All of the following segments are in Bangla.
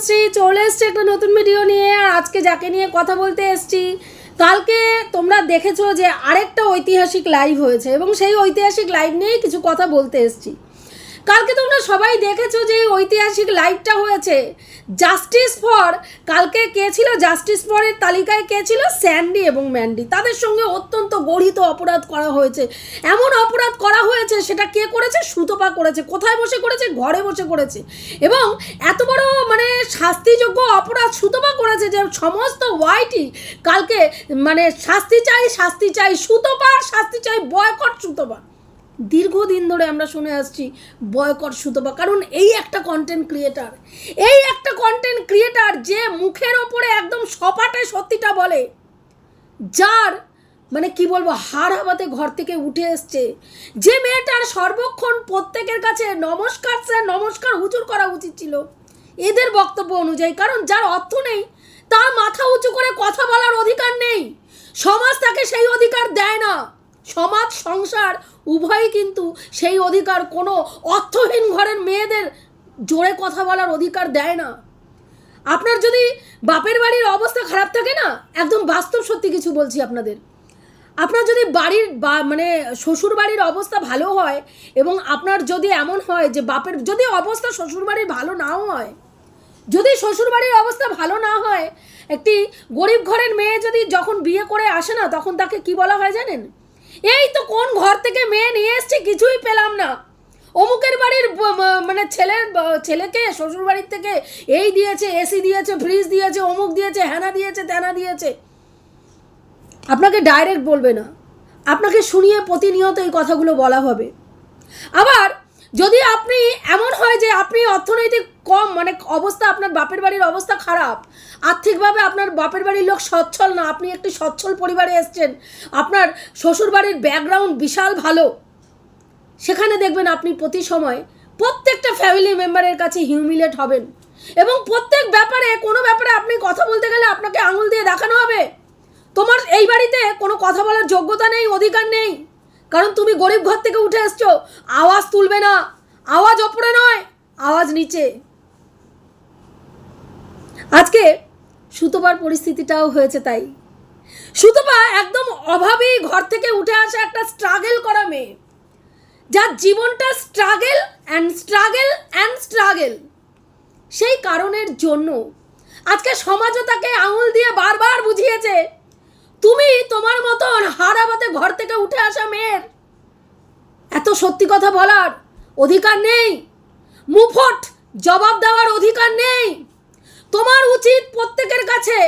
তনুশ্রী চলে এসছে একটা নতুন ভিডিও নিয়ে। আর আজকে যাকে নিয়ে কথা বলতে এসছি, কালকে তোমরা দেখেছ যে আরেকটা ঐতিহাসিক লাইভ হয়েছে এবং সেই ঐতিহাসিক লাইভ নিয়েই কিছু কথা বলতে এসছি। কালকে তোমরা সবাই দেখেছ যে ঐতিহাসিক লাইভটা হয়েছে। জাস্টিস ফর কালকে কে ছিল? জাস্টিস ফরের তালিকায় কে ছিল? স্যান্ডি এবং ম্যান্ডি তাদের সঙ্গে অত্যন্ত গঠিত অপরাধ করা হয়েছে। এমন অপরাধ করা হয়েছে, সেটা কে করেছে? সুতপা করেছে। কোথায় বসে করেছে? ঘরে বসে করেছে। এবং এত বড় মানে শাস্তিযোগ্য অপরাধ সুতপা করেছে যে সমস্ত ওয়াইটি কালকে মানে শাস্তি চাই শাস্তি চাই সুতপার শাস্তি চাই বয়কট সুতপা। দীর্ঘদিন ধরে আমরা শুনে আসছি বয়কট সুতপা। কারণ এই একটা কন্টেন্ট ক্রিয়েটার এই একটা কন্টেন্ট ক্রিয়েটার যে মুখের ওপরে একদম সপাটে সত্যিটা বলে, যার মানে কি বলব, হাড় হাবাতে ঘর থেকে উঠে এসছে, যে মেয়েটার সর্বক্ষণ প্রত্যেকের কাছে নমস্কার স্যার, নমস্কার হুজুর করা উচিত ছিল। এদের বক্তব্য অনুযায়ী, কারণ যার অর্থ নেই, তার মাথা উঁচু করে কথা বলার অধিকার নেই। সমাজ তাকে সেই অধিকার দেয় না। সমাজ, সংসার, উভয়ই কিন্তু সেই অধিকার, কোনো অর্থহীন ঘরের মেয়েদের জোরে কথা বলার অধিকার দেয় না। আপনার যদি বাপের বাড়ির অবস্থা খারাপ থাকে না, একদম বাস্তব সত্যি কিছু বলছি আপনাদের। আপনার যদি বাড়ির বা মানে শ্বশুর বাড়ির অবস্থা ভালো হয় এবং আপনার যদি এমন হয় যে বাপের, যদি অবস্থা শ্বশুর বাড়ির ভালো নাও হয়, যদি শ্বশুর বাড়ির অবস্থা ভালো না হয়, একটি গরিব ঘরের মেয়ে যদি যখন বিয়ে করে আসে না, তখন তাকে কি বলা হয় জানেন? এই তো কোন ঘর থেকে মেয়ে নিয়ে এসছি? কিছুই পেলাম না। অমুকের বাড়ির মানে ছেলের ছেলেকে শ্বশুর বাড়ির থেকে এই দিয়েছে, এসি দিয়েছে ফ্রিজ দিয়েছে, অমুক দিয়েছে হ্যানা দিয়েছে, তেনা দিয়েছে। আপনাকে ডাইরেক্ট বলবে না। আপনাকে শুনিয়ে প্রতিনিয়ত এই কথাগুলো বলা হবে। আবার যদি আপনি এমন হয় যে আপনি অর্থনৈতিক কম মানে অবস্থা আপনার বাপের বাড়ির অবস্থা খারাপ, আর্থিকভাবে আপনার বাপের বাড়ির লোক সচ্ছল না, আপনি একটি সচ্ছল পরিবারে এসছেন, আপনার শ্বশুর বাড়ির ব্যাকগ্রাউন্ড বিশাল ভালো, সেখানে দেখবেন আপনি প্রতি সময় প্রত্যেকটা ফ্যামিলি মেম্বারের কাছে হিউমিলেট হবেন। এবং প্রত্যেক ব্যাপারে, কোনো ব্যাপারে আপনি কথা বলতে গেলে আপনাকে আঙুল দিয়ে দেখানো হবে। তোমার এই বাড়িতে কোনো কথা বলার যোগ্যতা নেই, অধিকার নেই। কারণ তুমি গরিব ঘর থেকে উঠে এসছো। আওয়াজ তুলবে না। আওয়াজ ওপরে নয়, আওয়াজ নিচে। আজকে সুতোবার পরিস্থিতিটাও হয়েছে তাই। সুতপা একদম অভাবেই ঘর থেকে উঠে আসা একটা স্ট্রাগল করা মেয়ে। যার জীবনটা struggle and struggle and struggle সেই কারণের জন্য আজকে সমাজও তাকে আঙুল দিয়ে বারবার বুঝিয়েছে। তুমি তোমার মতন হারাবাতে ঘর থেকে উঠে আসা মেয়ের। এত সত্যি কথা বলার অধিকার নেই। মুফট জবাব দেওয়ার অধিকার নেই। তোমার উচিত প্রত্যেকের কাছে,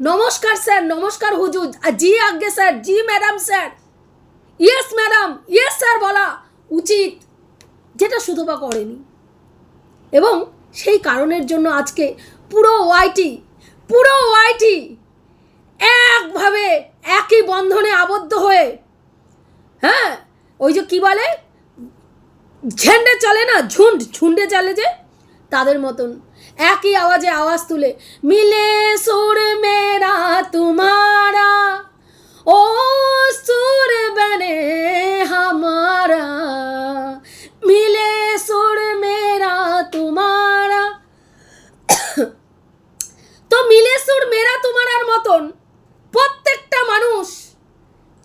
নমস্কার স্যার, নমস্কার হুজুর জি আজ্ঞে স্যার, জি madam sir. Yes madam, yes sir বলা উচিত, যেটা সুতপা করেনি। এবং সেই কারণের জন্য আজকে পুরো ওয়াইটি পুরো ওয়াইটি একভাবে, একই বন্ধনে আবদ্ধ হয়ে হ্যাঁ? ওই যে কি বলে? ঝেন্ডে চলে না, ঝুন্ড, ঝুন্ডে চলে যে, তাদের মতন। একই আওয়াজে আওয়াজ তুলে, মিলে সুর মেরা তোমারা, ও সুর বনে হামারা, মিলে সুর মেরা তোমারা। তো মিলে সুর মেরা তোমার মতন মানুষ।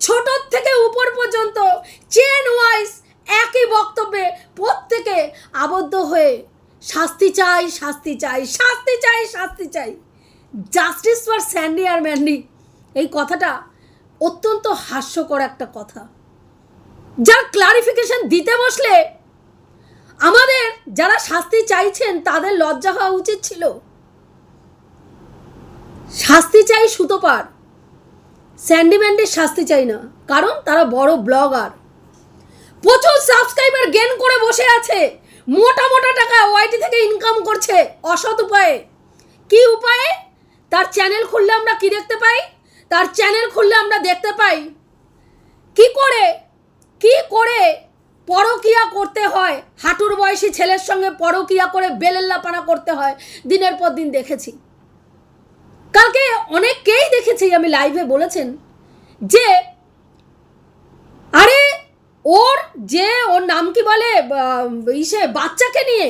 ছোট থেকে উপর পর্যন্ত চেন ওয়াইজ একই বক্তব্যে প্রত্যেকে আবদ্ধ হয়ে শাস্তি চাই শাস্তি চাই শাস্তি চাই শাস্তি চাই। জাস্টিস ফর স্যান্ডি আর ম্যান্ডি এই কথাটা অত্যন্ত হাস্যকর একটা কথা। যার ক্লারিফিকেশন দিতে বসলে আমাদের যারা শাস্তি চাইছেন তাদের লজ্জা হওয়া উচিত ছিল। শাস্তি চাই সুতোপার স্যান্ডি ম্যান্ডির শাস্তি চাই না, কারণ তারা বড় ব্লগার। প্রচুর সাবস্ক্রাইবার গেন করে বসে আছে, মোটা মোটা টাকা ওয়াইটি থেকে ইনকাম করছে, অসৎ উপায়ে। কি উপায়ে? তার চ্যানেল খুললে আমরা কি দেখতে পাই? তার চ্যানেল খুললে আমরা দেখতে পাই। কি করে? কি করে পরকিয়া করতে হয়? হাঁটুর বয়সী ছেলের সঙ্গে পরকিয়া করে বেলেল্লাপানা করতে হয়, দিনের পর দিন দেখেছি। কালকে অনেককেই দেখেছি আমি লাইভে বলেছেন যে, আরে ওর যে ওর নাম কি বলে ইসে বাচ্চাকে নিয়ে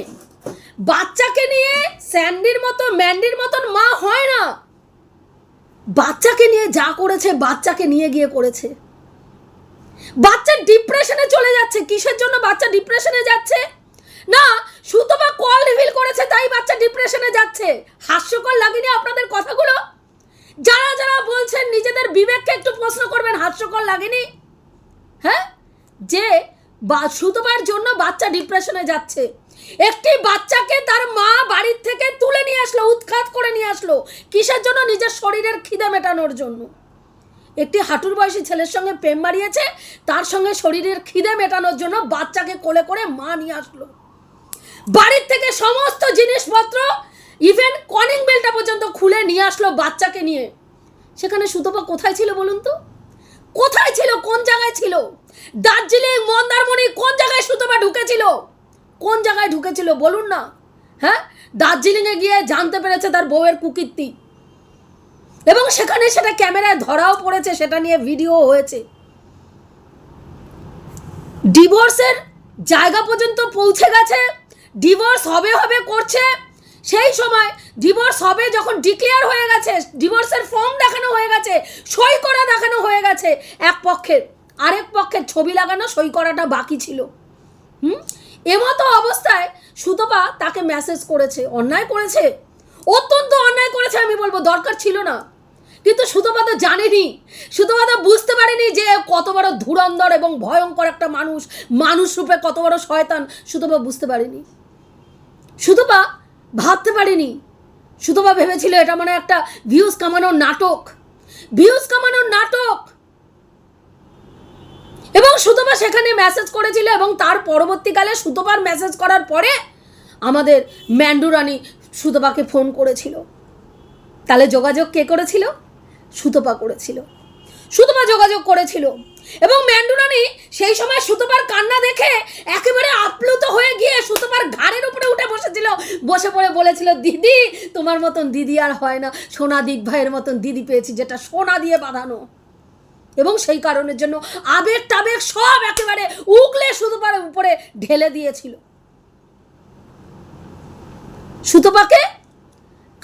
বাচ্চাকে নিয়ে স্যান্ডির মতো, ম্যান্ডির মতন মা হয় না। বাচ্চাকে নিয়ে যা করেছে, বাচ্চাকে নিয়ে গিয়ে করেছে। বাচ্চা ডিপ্রেশনে চলে যাচ্ছে। কিসের জন্য বাচ্চা ডিপ্রেশনে যাচ্ছে? না, সুতপা কল রিভিল করেছে, তাই বাচ্চা ডিপ্রেশনে যাচ্ছে। হাস্যকর লাগেনি আপনাদের কথাগুলো যারা যারা বলছেন নিজেদের বিবেককে একটু প্রশ্ন করবেন হাস্যকর লাগেনি? হ্যাঁ? যে বা সুতপার জন্য বাচ্চা ডিপ্রেশনে যাচ্ছে। একটি বাচ্চাকে তার মা বাড়ির থেকে তুলে নিয়ে আসলো, উৎখাত করে নিয়ে আসলো, কিসের জন্য? নিজের শরীরের খিদে মেটানোর জন্য। একটি হাঁটুর বয়সী ছেলের সঙ্গে প্রেম মারিয়েছে তার সঙ্গে শরীরের খিদে মেটানোর জন্য বাচ্চাকে কোলে করে মা নিয়ে আসলো। বাড়ির থেকে সমস্ত জিনিসপত্র ইভেন কনিং বেলটা পর্যন্ত খুলে নিয়ে আসলো বাচ্চাকে নিয়ে। সেখানে সুতপা কোথায় ছিল বলুন তো? কোথায় ছিল? কোন জায়গায় ছিল? দার্জিলিং, মন্দারমণি কোন জায়গায় সুতপা ঢুকেছিল? কোন জায়গায় ঢুকেছিল বলুন না? হ্যাঁ? দার্জিলিংয়ে গিয়ে জানতে পেরেছে তার বউয়ের কুকীর্তি। এবং সেখানে সেটা ক্যামেরায় ধরাও পড়েছে, সেটা নিয়ে ভিডিও হয়েছে। ডিভোর্সের জায়গা পর্যন্ত পৌঁছে গেছে। ডিভোর্স হবে হবে করছে। সেই সময় ডিভোর্স হবে যখন ডিক্লেয়ার হয়ে গেছে ডিভোর্সের ফর্ম দেখানো হয়ে গেছে, সই করা দেখানো হয়ে গেছে, এক পক্ষের, আরেক পক্ষের ছবি লাগানো, সই করাটা বাকি ছিল। হুম? এমতো অবস্থায় সুতপা তাকে মেসেজ করেছে, অন্যায় করেছে? অত্যন্ত অন্যায় করেছে আমি বলব, দরকার ছিল না। কিন্তু সুতপা তো জানেনি, সুতপা তো বুঝতে পারেনি যে কত বড় ধুরন্ধর এবং ভয়ঙ্কর একটা মানুষ মানুষ রূপে কত বড় শয়তান, সুতপা বুঝতে পারেনি। সুতপা ভাবতে পারেনি। সুতপা ভেবেছিল এটা মানে একটা ভিউজ কামানোর নাটক। ভিউজ কামানোর নাটক। এবং সুতপা সেখানে মেসেজ করেছিল এবং তার পরবর্তীকালে সুতপার মেসেজ করার পরে আমাদের ম্যান্ডুরানি সুতপাকে ফোন করেছিল। তাহলে যোগাযোগ কে করেছিল? সুতপা করেছিল। সুতপা যোগাযোগ করেছিল। এবং ম্যান্ডুরানি সেই সময় সুতপার কান্না দেখে একেবারে আপ্লুত হয়ে গিয়ে সুতপার ঘাড়ের উপরে উঠে বসেছিল। বসে পড়ে বলেছিল, দিদি, তোমার মতন দিদি আর হয় না। সোনা দিক ভাইয়ের মতন দিদি পেয়েছি যেটা সোনা দিয়ে বাঁধানো। এবং সেই কারণের জন্য আবেগ টাবেগ সব একেবারে উগলে সুতপার উপরে ঢেলে দিয়েছিল। সুতপাকে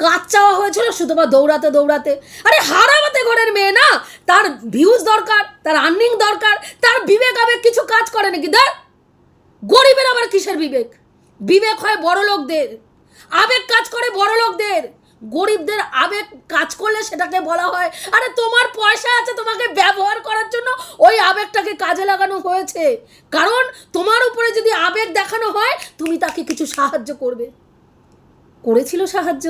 কাজ চাওয়া হয়েছিল সুতপা দৌড়াতে দৌড়াতে। আরে হারাবাতে ঘরের মেয়ে না? তার ভিউজ দরকার, তার আর্নিং দরকার, তার বিবেক আবেগ কিছু কাজ করে নাকি? ধর, গরিবের আবার কিসের বিবেক? বিবেক হয় বড় লোকদের। আবেগ কাজ করে বড় লোকদের। গরিবদের আবেগ কাজ করলে সেটাকে বলা হয়, আরে তোমার পয়সা আছে তোমাকে ব্যবহার করার জন্য ওই আবেগটাকে কাজে লাগানো হয়েছে। কারণ তোমার উপরে যদি আবেগ দেখানো হয়, তুমি তাকে কিছু সাহায্য করবে। করেছিল সাহায্য?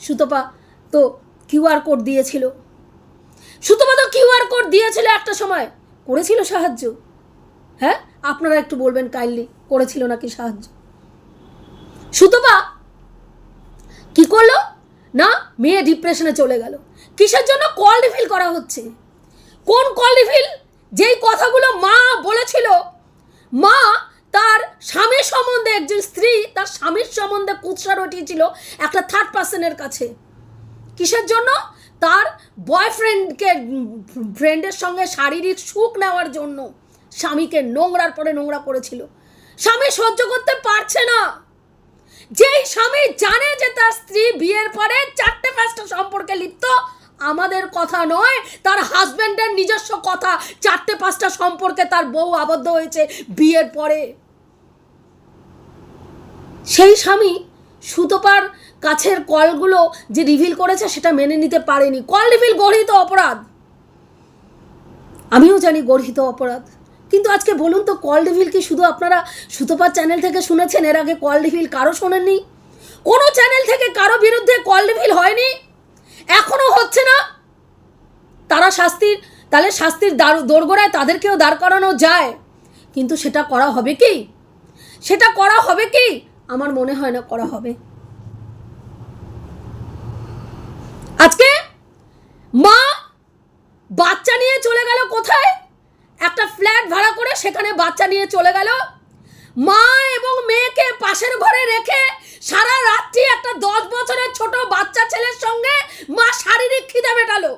সুতপা তো কিউআর কোড দিয়েছিল। সুতপা তো কিউআর কোড দিয়েছিল একটা সময়। করেছিল সাহায্য। হ্যাঁ? আপনারা একটু বলবেন কাইন্ডলি, করেছিল নাকি সাহায্য? সুতপা কি করল? না, মেয়ে ডিপ্রেশনে চলে গেল। কিসের জন্য কল রিফিল করা হচ্ছে? কোন কল রিফিল যেই কথাগুলো মা বলেছিল, মা তার স্বামীর সম্বন্ধে একজন স্ত্রী, তার স্বামীর সম্বন্ধে কুৎসা রটিয়েছিল একটা থার্ড পার্সনের কাছে। কিসের জন্য? তার বয়ফ্রেন্ডকে ফ্রেন্ডের সঙ্গে শারীরিক সুখ নেওয়ার জন্য স্বামীকে নোংরার পরে নোংরা করেছিল। স্বামী সহ্য করতে পারছে না। যেই স্বামী জানে যে তার স্ত্রী বিয়ের পরে চারটে পাঁচটা সম্পর্কে লিপ্ত আমাদের কথা নয়, তার হাজব্যান্ডের নিজস্ব কথা। চারটে পাঁচটা সম্পর্কে তার বউ আবদ্ধ হয়েছে বিয়ের পরে। সেই স্বামী সুতপার কাছের কলগুলো যে রিভিল করেছে, সেটা মেনে নিতে পারেনি। কল রিভিল গর্হিত অপরাধ। আমিও জানি গর্হিত অপরাধ। কিন্তু আজকে বলুন তো, কল রিভিল কি শুধু আপনারা সুতপার চ্যানেল থেকে শুনেছেন? এর আগে কল রিভিল কারও শোনেননি? কোনো চ্যানেল থেকে কারও বিরুদ্ধে কল রিভিল হয়নি? এখনও হচ্ছে না। তারা শাস্তির, তাহলে শাস্তির দোরগোড়ায় তাদেরকেও দাঁড় করানো যায়। কিন্তু সেটা করা হবে কি? সেটা করা হবে কি? আমার মনে হয় না করা হবে। আজকে মা বাচ্চা নিয়ে চলে গেল কোথায়? একটা ফ্ল্যাট ভাড়া করে সেখানে বাচ্চা নিয়ে চলে গেল। মা এবং মেয়েকে পাশের ঘরে রেখে সারা রাত্রি একটা দশ বছরের ছোট বাচ্চা ছেলের সঙ্গে মা শারীরিক খিদে মেটালো।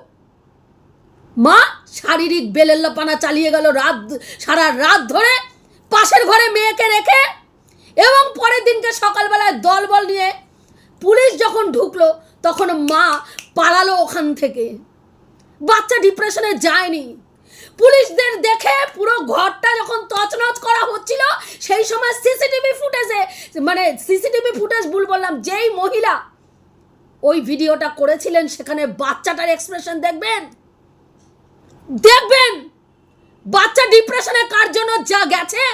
মা শারীরিক বেলেল্লাপানা চালিয়ে গেল রাত, সারা রাত ধরে পাশের ঘরে মেয়েকে রেখে এবং পরের দিনকে সকালবেলায় দলবল নিয়ে পুলিশ যখন ঢুকলো, তখন মা পালালো ওখান থেকে। বাচ্চা ডিপ্রেশনে যায়নি। পুলিশদের দেখে পুরো ঘরটা যখন তছনছ করা হচ্ছিল, সেই সময় সিসিটিভি ফুটেজে মানে সিসিটিভি ফুটেজ ভুল বললাম, যেই মহিলা ওই ভিডিওটা করেছিলেন, সেখানে বাচ্চাটার এক্সপ্রেশন দেখবেন? দেখবেন? বাচ্চা ডিপ্রেশনে কার জন্য যা গেছে,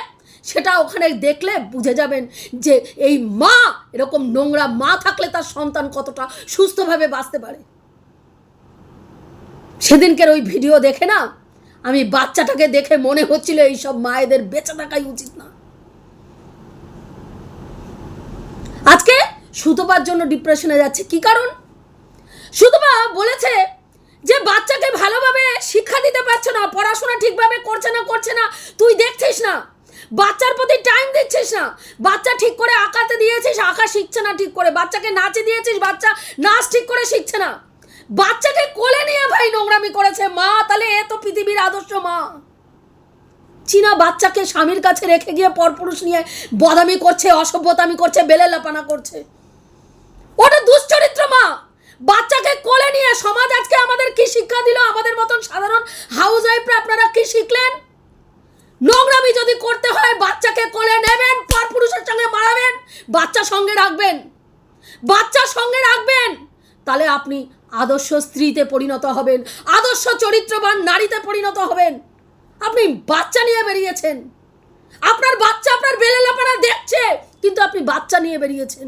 সেটা ওখানে দেখলে বুঝে যাবেন যে এই মা, এরকম নোংরা মা থাকলে তার সন্তান কতটা সুস্থভাবে বাঁচতে পারে। সেদিনকের ওই ভিডিও দেখে না আমি বাচ্চাটাকে দেখে মনে হচ্ছিল এইসব মায়েদের বেঁচে থাকাই উচিত না। আজকে সুতোপার জন্য ডিপ্রেশনে যাচ্ছে। কি কারণ? সুতপা বলেছে যে বাচ্চাকে ভালোভাবে শিক্ষা দিতে পারছ না, পড়াশোনা ঠিকভাবে করছে না করছে না। তুই দেখছিস না? বাচ্চার প্রতি টাইম দিচ্ছিস না। বাচ্চা ঠিক করে আঁকাতে দিয়েছিস, আঁকা শিখছে না ঠিক করে। বাচ্চাকে নাচে দিয়েছিস, বাচ্চা নাচ ঠিক করে শিখছে না। বাচ্চাকে কোলে নিয়ে ভাই নোংরামি করেছে। মা, তাহলে এ তো পৃথিবীর আদর্শ মা। চীনা বাচ্চাকে স্বামীর কাছে রেখে গিয়ে পরপুরুষ নিয়ে বদামি করছে, অসভ্যতামি করছে, বেলে লাপানা করছে। ওটা দুশ্চরিত্র মা। বাচ্চাকে কোলে নিয়ে সমাজ আজকে আমাদের কি শিক্ষা দিল? আমাদের মতন সাধারণ হাউস ওয়াইফরা আপনারা কি শিখলেন? নোংরামি যদি করতে হয়, বাচ্চাকে কোলে নেবেন, পরপুরুষের সঙ্গে মারাবেন, বাচ্চা সঙ্গে রাখবেন। বাচ্চা সঙ্গে রাখবেন। তাহলে আপনি আদর্শ স্ত্রীতে পরিণত হবেন, আদর্শ চরিত্রবান নারীতে পরিণত হবেন। আপনি বাচ্চা নিয়ে বেরিয়েছেন। আপনার বাচ্চা আপনার বেলেলাপানা দেখছে, কিন্তু আপনি বাচ্চা নিয়ে বেরিয়েছেন।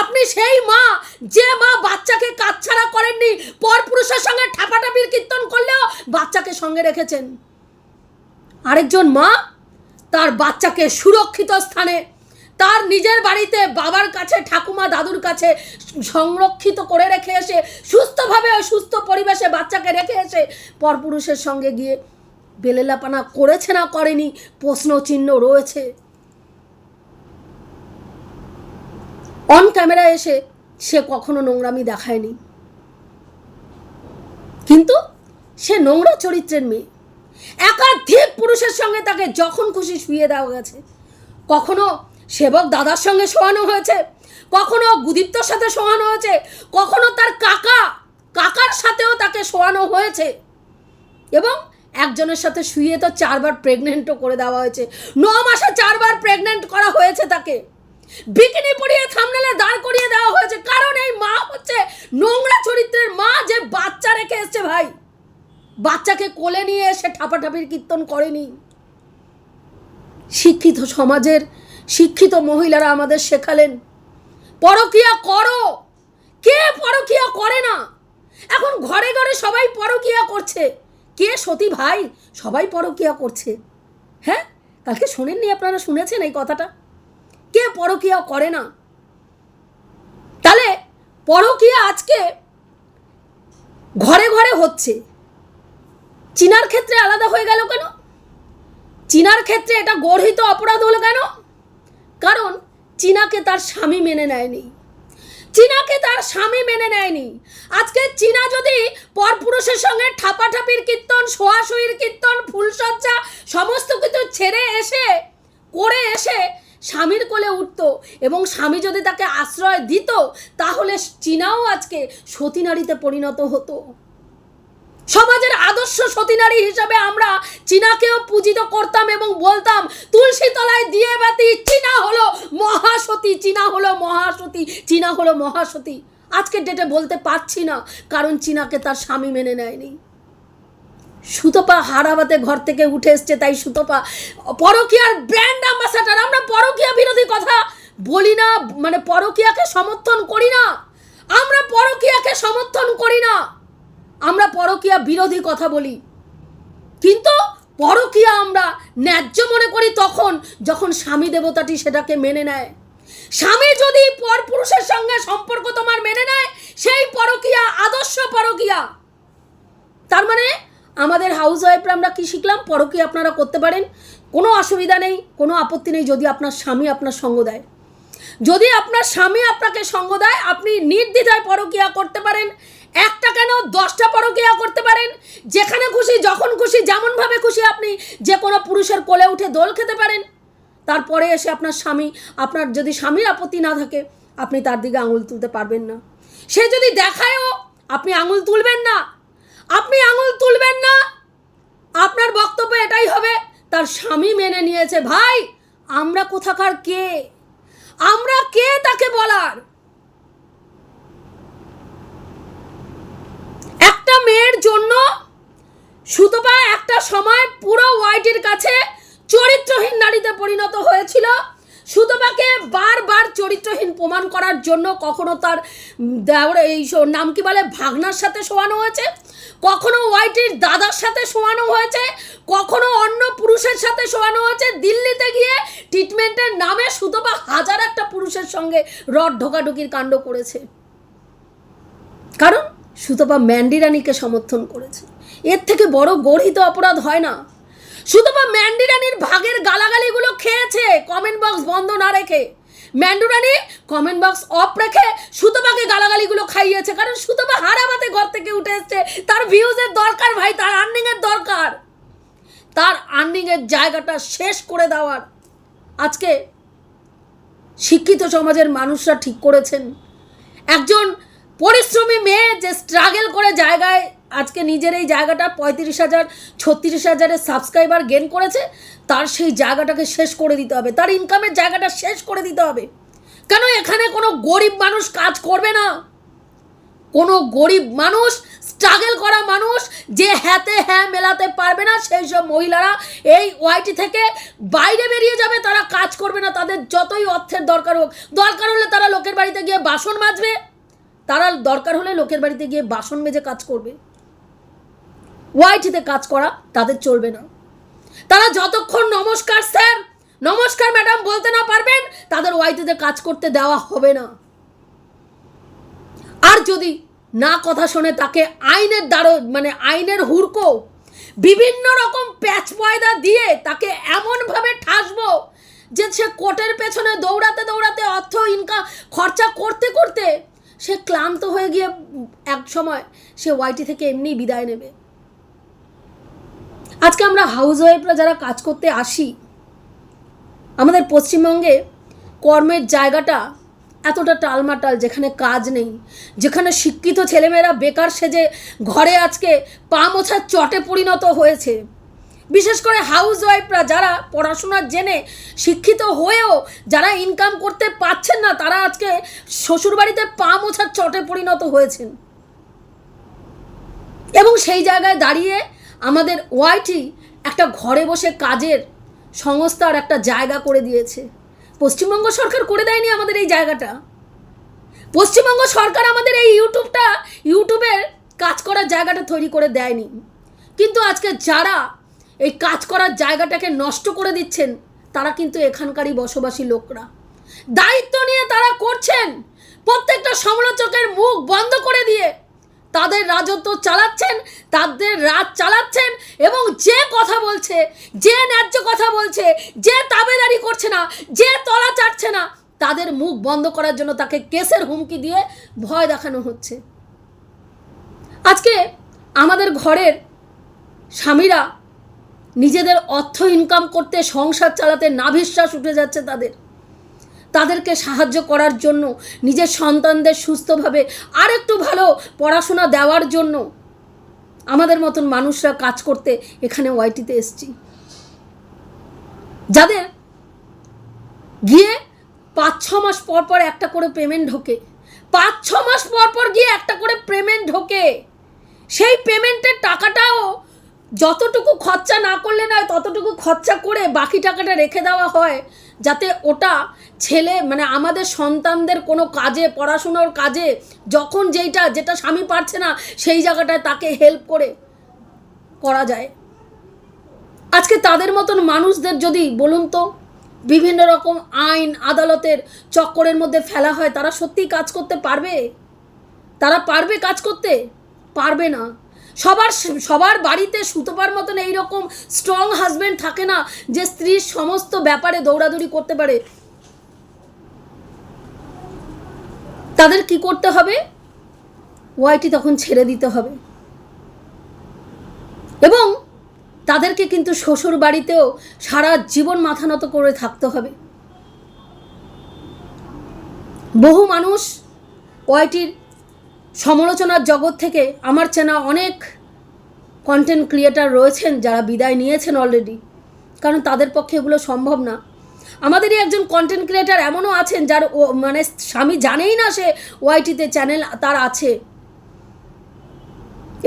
আপনি সেই মা, যে মা বাচ্চাকে কাচ্ছাড়া করেননি, পরপুরুষের সঙ্গে ঠাপাটাপির কীর্তন করলেও বাচ্চাকে সঙ্গে রেখেছেন। আরেকজন মা, তার বাচ্চাকে সুরক্ষিত স্থানে তার নিজের বাড়িতে বাবার কাছে, ঠাকুমা দাদুর কাছে সংরক্ষিত করে রেখে এসে, সুস্থভাবে সুস্থ পরিবেশে বাচ্চাকে রেখে এসে পরপুরুষের সঙ্গে গিয়ে বেলেলাপানা করেছে না করেনি? প্রশ্ন চিহ্ন রয়েছে। অন ক্যামেরা এসে সে কখনো নোংরামি দেখায়নি। কিন্তু সে নোংরা চরিত্রের মেয়ে। একাধিক পুরুষের সঙ্গে তাকে যখন খুশি শুয়ে দেওয়া গেছে, কখনো সেবক দাদার সঙ্গে শোয়ানো হয়েছে, কখনো গুদীপ্তর সাথে শোয়ানো হয়েছে, কখনো তার কাকা, কাকার সাথেও তাকে শোয়ানো হয়েছে। এবং একজনের সাথে শুয়ে তো চারবার প্রেগনেন্টও করে দেওয়া হয়েছে। ন মাসে চারবার প্রেগনেন্ট করা হয়েছে তাকে। বিকিনি পরিয়ে থামনেলে দাঁড় করিয়ে দেওয়া হয়েছে। কারণ এই মা হচ্ছে নোংরা চরিত্রের মা যে বাচ্চা রেখে এসছে ভাই। বাচ্চাকে কোলে নিয়ে এসে ঠাপাঠাপির কীর্তন করেনি। শিক্ষিত সমাজের শিক্ষিত মহিলারা আমাদের শেখালেন। পরকিয়া করো। কে পরকিয়া করে না? এখন ঘরে ঘরে সবাই পরকিয়া করছে। কে সতী ভাই? সবাই পরকিয়া করছে। হ্যাঁ? কালকে শোনেননি আপনারা? শুনেছেন এই কথাটা? কে পরকিয়া করে না? তাহলে পরকিয়া আজকে ঘরে ঘরে হচ্ছে। চীনার ক্ষেত্রে আলাদা হয়ে গেল কেন? চীনার ক্ষেত্রে এটা গর্হিত অপরাধ হলো কেন? কারণ চীনাকে তার স্বামী মেনে নেয়নি। চীনাকে তার স্বামী মেনে নেয়নি। আজকে চীনা যদি পরপুরুষের সঙ্গে ঠাপাঠাপির কীর্তন সোয়াশুইর কীর্তন, ফুলসজ্জা সমস্ত কিছু ছেড়ে এসে, করে এসে স্বামীর কোলে উঠত এবং স্বামী যদি তাকে আশ্রয় দিত, তাহলে চীনাও আজকে সতী নারীতে পরিণত হতো। সমাজের আদর্শ সতীনারী হিসাবে আমরা চীনাকেও পূজিত করতাম এবং বলতাম, তুলসী তলায় দিয়ে বাতি চীনা হলো মহাসতী, চীনা হলো মহাসতী, চীনা হলো মহাসতী। আজকের ডেটে বলতে পারছি না, কারণ চীনাকে তার স্বামী মেনে নেয়নি। সুতপা হারাবাতে ঘর থেকে উঠে এসছে, তাই সুতপা, পরকিয়ার ব্র্যান্ড অ্যাম্বাসাডার আমরা পরকিয়া বিরোধী কথা বলি না মানে পরকিয়াকে সমর্থন করি না, আমরা পরকিয়াকে সমর্থন করি না। আমরা পরকিয়া বিরোধী কথা বলি। কিন্তু পরকিয়া আমরা ন্যায্য মনে করি তখন যখন স্বামী দেবতাটি সেটাকে মেনে নেয়। স্বামী যদি পরপুরুষের সঙ্গে সম্পর্ক তোমার মেনে নেয়, সেই পরকিয়া, আদর্শ পরকিয়া। তার মানে আমাদের হাউস ওয়াইফরা আমরা কী শিখলাম? পরকিয়া আপনারা করতে পারেন। কোনো অসুবিধা নেই, কোনো আপত্তি নেই যদি আপনার স্বামী আপনার সঙ্গ দেয়। যদি আপনার স্বামী আপনাকে সঙ্গ দেয়, আপনি নির্দ্বিধায় পরকিয়া করতে পারেন। একটা কেন দশটা পরকিয়া করতে পারেন? যেখানে খুশি, যখন খুশি, যেমনভাবে খুশি আপনি যে কোনো পুরুষের কোলে উঠে দোল খেতে পারেন। তারপরে এসে আপনার স্বামী, আপনার যদি স্বামীর আপত্তি না থাকে, আপনি তার দিকে আঙুল তুলতে পারবেন না। সে যদি দেখায়ও আপনি আঙুল তুলবেন না, আপনি আঙুল তুলবেন না, আপনার বক্তব্য এটাই হবে, তার স্বামী মেনে নিয়েছে, ভাই, আমরা কোথাকার কে? আমরা কে তাকে বলার? একটা মেয়ের জন্য সুতপা একটা সময় পুরো ওয়াইটির কাছে চরিত্রহীন নারীতে পরিণত হয়েছিল। সুতপাকে বারবার চরিত্রহীন প্রমাণ করার জন্য কখনো তার এই নাম কি বলে, ভাগনার সাথে শোয়ানো হয়েছে, কখনো ওয়াইটির দাদার সাথে শোয়ানো হয়েছে, কখনো অন্য পুরুষের সাথে শোয়ানো হয়েছে। দিল্লিতে গিয়ে ট্রিটমেন্টের নামে সুতপা হাজার একটা পুরুষের সঙ্গে রড ঢোকাঢুকির কাণ্ড করেছে। কারণ সুতপা ম্যান্ডি রানীকে সমর্থন করেছে। এর থেকে বড় গর্হিত অপরাধ হয় না। সুতপা ম্যান্ডি রানীর ভাগের গালাগালিগুলো খেয়েছে কমেন্ট বক্স বন্ধ না রেখে। ম্যান্ডু রানী কমেন্ট বক্স অফ রেখে সুতপাকে গালাগালিগুলো খাইয়েছে, কারণ সুতপা হারাবাতে ঘর থেকে উঠে এসছে। তার ভিউজের দরকার ভাই, তার আর্নিংয়ের দরকার। তার আর্নিংয়ের জায়গাটা শেষ করে দেওয়ার। আজকে শিক্ষিত সমাজের মানুষরা ঠিক করেছেন। একজন পরিশ্রমী মেয়ে যে স্ট্রাগল করে জায়গায়, আজকে নিজের এই জায়গাটা পঁয়ত্রিশ হাজার, ছত্রিশ হাজারের সাবস্ক্রাইবার গেন করেছে, তার সেই জায়গাটাকে শেষ করে দিতে হবে। তার ইনকামের জায়গাটা শেষ করে দিতে হবে। কেন এখানে কোনো গরিব মানুষ কাজ করবে না? কোনো গরিব মানুষ স্ট্রাগল করা মানুষ যে হ্যাতে হ্যাঁ মেলাতে পারবে না, সেই সব মহিলারা এই ওয়াইটি থেকে বাইরে বেরিয়ে যাবে, তারা কাজ করবে না। তাদের যতই অর্থের দরকার হোক, দরকার হলে তারা লোকের বাড়িতে গিয়ে বাসন মাজবে। তারা দরকার হলে লোকের বাড়িতে গিয়ে বাসন মেজে কাজ করবে। ওয়াইটিতে কাজ করা তাদের চলবে না। তারা যতক্ষণ নমস্কার, স্যার, নমস্কার ম্যাডাম বলতে না পারবেন, তাদের ওয়াইটিতে কাজ করতে দেওয়া হবে না। আর যদি না কথা শোনে, তাকে আইনের দ্বারা মানে আইনের হুড়কো, বিভিন্ন রকম প্যাচ পয়দা দিয়ে তাকে এমনভাবে ঠাসবো যে সে কোর্টের পেছনে দৌড়াতে দৌড়াতে অর্থ ইনকাম খরচা করতে করতে সে ক্লান্ত হয়ে গিয়ে এক সময় সে ওয়াইটি থেকে এমনি বিদায় নেবে। আজকে আমরা হাউস ওয়াইফরা যারা কাজ করতে আসি, আমাদের পশ্চিমবঙ্গে কর্মের জায়গাটা এতটা টালমাটাল যেখানে কাজ নেই, যেখানে শিক্ষিত ছেলেমেয়েরা বেকার সেজে ঘরে আজকে পা মোছার চটে পরিণত হয়েছে। বিশেষ করে হাউস ওয়াইফরা যারা পড়াশোনার জেনে শিক্ষিত হয়েও যারা ইনকাম করতে পারছেন না, তারা আজকে শ্বশুরবাড়িতে পা মোছার চটে পরিণত হয়েছেন। এবং সেই জায়গায় দাঁড়িয়ে আমাদের ওয়াইটি একটা ঘরে বসে কাজের সংস্থার একটা জায়গা করে দিয়েছে। পশ্চিমবঙ্গ সরকার করে দেয়নি আমাদের এই জায়গাটা। পশ্চিমবঙ্গ সরকার আমাদের এই ইউটিউবটা, ইউটিউবের কাজ করার জায়গাটা তৈরি করে দেয়নি। কিন্তু আজকে যারা এই কাজ করার জায়গাটাকে নষ্ট করে দিচ্ছেন তারা কিন্তু এখানকারই বসবাসী লোকরা। দায়িত্ব নিয়ে তারা করছেন। প্রত্যেকটা সমালোচকের মুখ বন্ধ করে দিয়ে তাদের রাজত্ব চালাচ্ছেন, তাদের রাজ চালাচ্ছেন এবং যে কথা বলছে, যে ন্যায্য কথা বলছে, যে তাবেদারি করছে না, যে তলা চাটছে না, তাদের মুখ বন্ধ করার জন্য তাকে কেসের হুমকি দিয়ে ভয় দেখানো হচ্ছে। আজকে আমাদের ঘরের স্বামীরা নিজেদের অর্থ ইনকাম করতে, সংসার চালাতে নাভিশ্বাস উঠে যাচ্ছে তাদের। তাদেরকে সাহায্য করার জন্য, নিজের সন্তানদের সুস্থভাবে আরেকটু ভালো পড়াশোনা দেওয়ার জন্য আমাদের মতন মানুষরা কাজ করতে এখানে ওয়াইটিতে এসছি। যাদের গিয়ে পাঁচ, ছ মাস পর পর একটা করে পেমেন্ট ঢোকে, পাঁচ, ছ মাস পর পর গিয়ে একটা করে পেমেন্ট ঢোকে, সেই পেমেন্টের টাকাটাও যতটুকু খরচা না করলে নয়, ততটুকু খরচা করে বাকি টাকাটা রেখে দেওয়া হয়, যাতে ওটা ছেলে মানে আমাদের সন্তানদের কোনো কাজে, পড়াশুনোর কাজে, যখন যেইটা, যেটা স্বামী পারছে না, সেই জায়গাটায় তাকে হেল্প করে করা যায়। আজকে তাদের মতন মানুষদের যদি বলুন তো, বিভিন্ন রকম আইন, আদালতের চক্করের মধ্যে ফেলা হয়, তারা সত্যিই কাজ করতে পারবে? তারা পারবে কাজ করতে? পারবে না। সবার সবার বাড়িতে সুতোপার মতন এইরকম স্ট্রং হাজব্যান্ড থাকে না যে স্ত্রীর সমস্ত ব্যাপারে দৌড়াদৌড়ি করতে পারে। তাদের কি করতে হবে? ওয়াইটি তখন ছেড়ে দিতে হবে। এবং তাদেরকে কিন্তু শ্বশুর বাড়িতেও সারা জীবন মাথা নত করে থাকতে হবে। বহু মানুষ ওয়াইটির সমালোচনার জগৎ থেকে আমার চেনা অনেক কন্টেন্ট ক্রিয়েটার রয়েছেন যারা বিদায় নিয়েছেন অলরেডি কারণ তাদের পক্ষে এগুলো সম্ভব না। আমাদেরই একজন কন্টেন্ট ক্রিয়েটার এমনও আছেন যার ও মানে স্বামী জানেই না সে ওয়াইটিতে চ্যানেল তার আছে।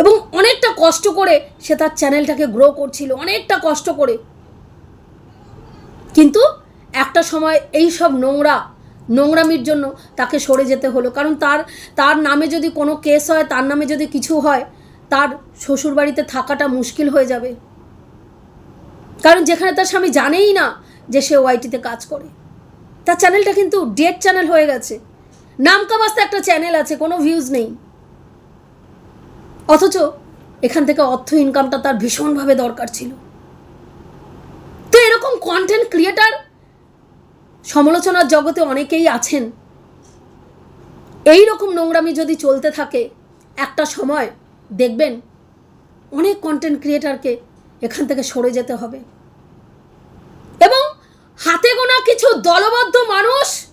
এবং অনেকটা কষ্ট করে সে তার চ্যানেলটাকে গ্রো করছিল, অনেকটা কষ্ট করে। কিন্তু একটা সময় এই সব নোংরা নোংরামির জন্য তাকে সরে যেতে হলো। কারণ তার তার নামে যদি কোনো কেস হয়, তার নামে যদি কিছু হয়, তার শ্বশুরবাড়িতে থাকাটা মুশকিল হয়ে যাবে। কারণ যেখানে তার স্বামী জানেই না যে সে ওয়াইটিতে কাজ করে। তার চ্যানেলটা কিন্তু ডেট চ্যানেল হয়ে গেছে। নামকাবাস্তে একটা চ্যানেল আছে, কোনো ভিউজ নেই। অথচ এখান থেকে অর্থ ইনকামটা তার ভীষণভাবে দরকার ছিল। তো এরকম কন্টেন্ট ক্রিয়েটার সমালোচনার জগতে অনেকেই আছেন। এই রকম নোংরামি যদি চলতে থাকে, একটা সময় দেখবেন অনেক কন্টেন্ট ক্রিয়েটারকে এখান থেকে সরে যেতে হবে। এবং হাতে গোনা কিছু দলবদ্ধ মানুষ,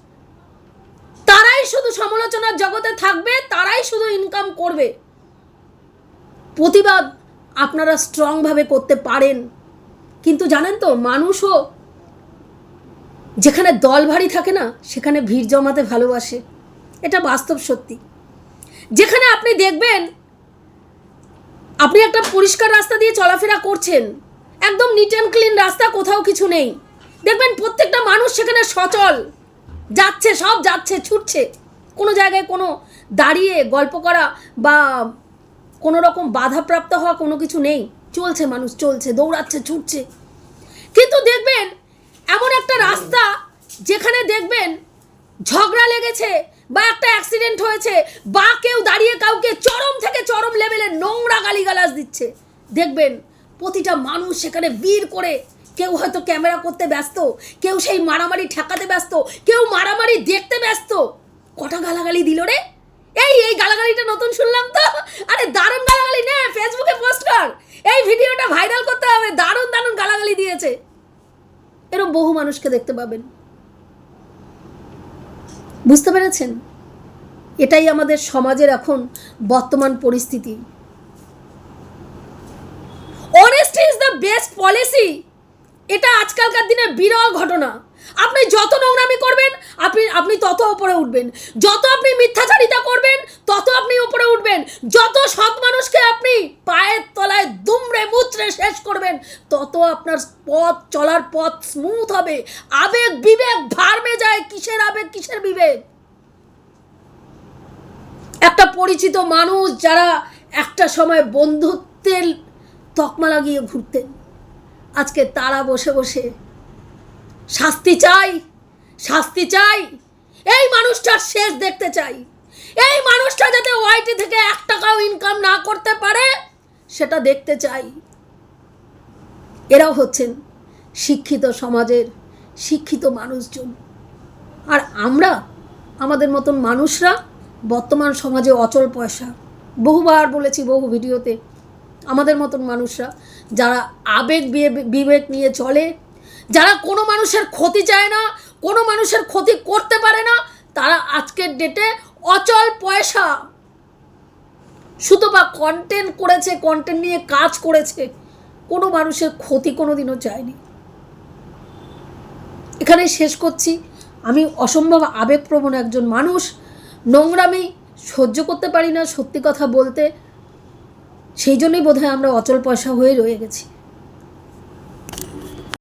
তারাই শুধু সমালোচনার জগতে থাকবে, তারাই শুধু ইনকাম করবে। প্রতিবাদ আপনারা স্ট্রংভাবে করতে পারেন। কিন্তু জানেন তো, মানুষও যেখানে দল ভারী থাকে না, সেখানে ভিড় জমাতে ভালোবাসে। এটা বাস্তব সত্যি। যেখানে আপনি দেখবেন, আপনি একটা পরিষ্কার রাস্তা দিয়ে চলাফেরা করছেন, একদম নিট অ্যান্ড ক্লিন রাস্তা, কোথাও কিছু নেই। দেখবেন প্রত্যেকটা মানুষ সেখানে সচল। যাচ্ছে, সব যাচ্ছে, ছুটছে। কোনো জায়গায় কোনো দাঁড়িয়ে গল্প করা বা কোনো রকম বাধাপ্রাপ্ত হওয়া কোনো কিছু নেই। চলছে মানুষ, চলছে, দৌড়াচ্ছে, ছুটছে। কিন্তু দেখবেন এমন একটা রাস্তা যেখানে দেখবেন ঝগড়া লেগেছে বা একটা অ্যাক্সিডেন্ট হয়েছে বা কেউ দাঁড়িয়ে কাউকে চরম থেকে চরম লেভেলে নোংরা গালিগালাজ দিচ্ছে। দেখবেন প্রতিটা মানুষ সেখানে বীর করে কেউ হয়তো ক্যামেরা করতে ব্যস্ত, কেউ সেই মারামারি ঠেকাতে ব্যস্ত, কেউ মারামারি দেখতে ব্যস্ত। কটা গালাগালি দিল রে? এই এই গালাগালিটা নতুন শুনলাম তো। আরে দারুণ গালাগালি নে ফেসবুকে পোস্ট কর। এই ভিডিওটা ভাইরাল করতে হবে, দারুণ দারুণ গালাগালি দিয়েছে। এরকম বহু মানুষকে দেখতে পাবেন। বুঝতে পেরেছেন? এটাই আমাদের সমাজের এখন বর্তমান পরিস্থিতি। Honesty is the best policy এটা আজকালকার দিনে বিরল ঘটনা। আপনি যত নোংরামি করবেন, আপনি আপনি তত ওপরে উঠবেন। যত আপনি মিথ্যাচারিতা করবেন, তত আপনি উপরে উঠবেন। যত সৎ মানুষকে আপনি পায়ের তলায় দুমড়ে মুচড়ে শেষ করবেন, তত আপনার পথ চলার পথ স্মুথ হবে। আবেগ, বিবেক ভারমে যায় কিসের আবেগ, কিসের বিবেক? একটা পরিচিত মানুষ যারা একটা সময় বন্ধুত্বের তকমা লাগিয়ে ঘুরতেন, আজকে তারা বসে বসে শাস্তি চাই শাস্তি চাই। এই মানুষটার শেষ দেখতে চাই। এই মানুষটা যাতে ওয়াইটি থেকে এক টাকাও ইনকাম না করতে পারে, সেটা দেখতে চাই। এরাও হচ্ছেন শিক্ষিত সমাজের শিক্ষিত মানুষজন। আর আমরা, আমাদের মতন মানুষরা বর্তমান সমাজে অচল পয়সা। বহুবার বলেছি বহু ভিডিওতে, আমাদের মতন মানুষরা যারা আবেগ বিবেক নিয়ে চলে যারা কোনো মানুষের ক্ষতি চায় না, কোনো মানুষের ক্ষতি করতে পারে না, তারা আজকের ডেটে অচল পয়সা শুধু বা কন্টেন্ট করেছে কন্টেন্ট নিয়ে কাজ করেছে। কোনো মানুষের ক্ষতি কোনো দিনও চায়নি। এখানেই শেষ করছি। আমি অসম্ভব আবেগপ্রবণ একজন মানুষ। নোংরামি সহ্য করতে পারি না সত্যি কথা বলতে। সেই জন্যই বোধহয় আমরা অচল পয়সা হয়ে রয়ে গেছি।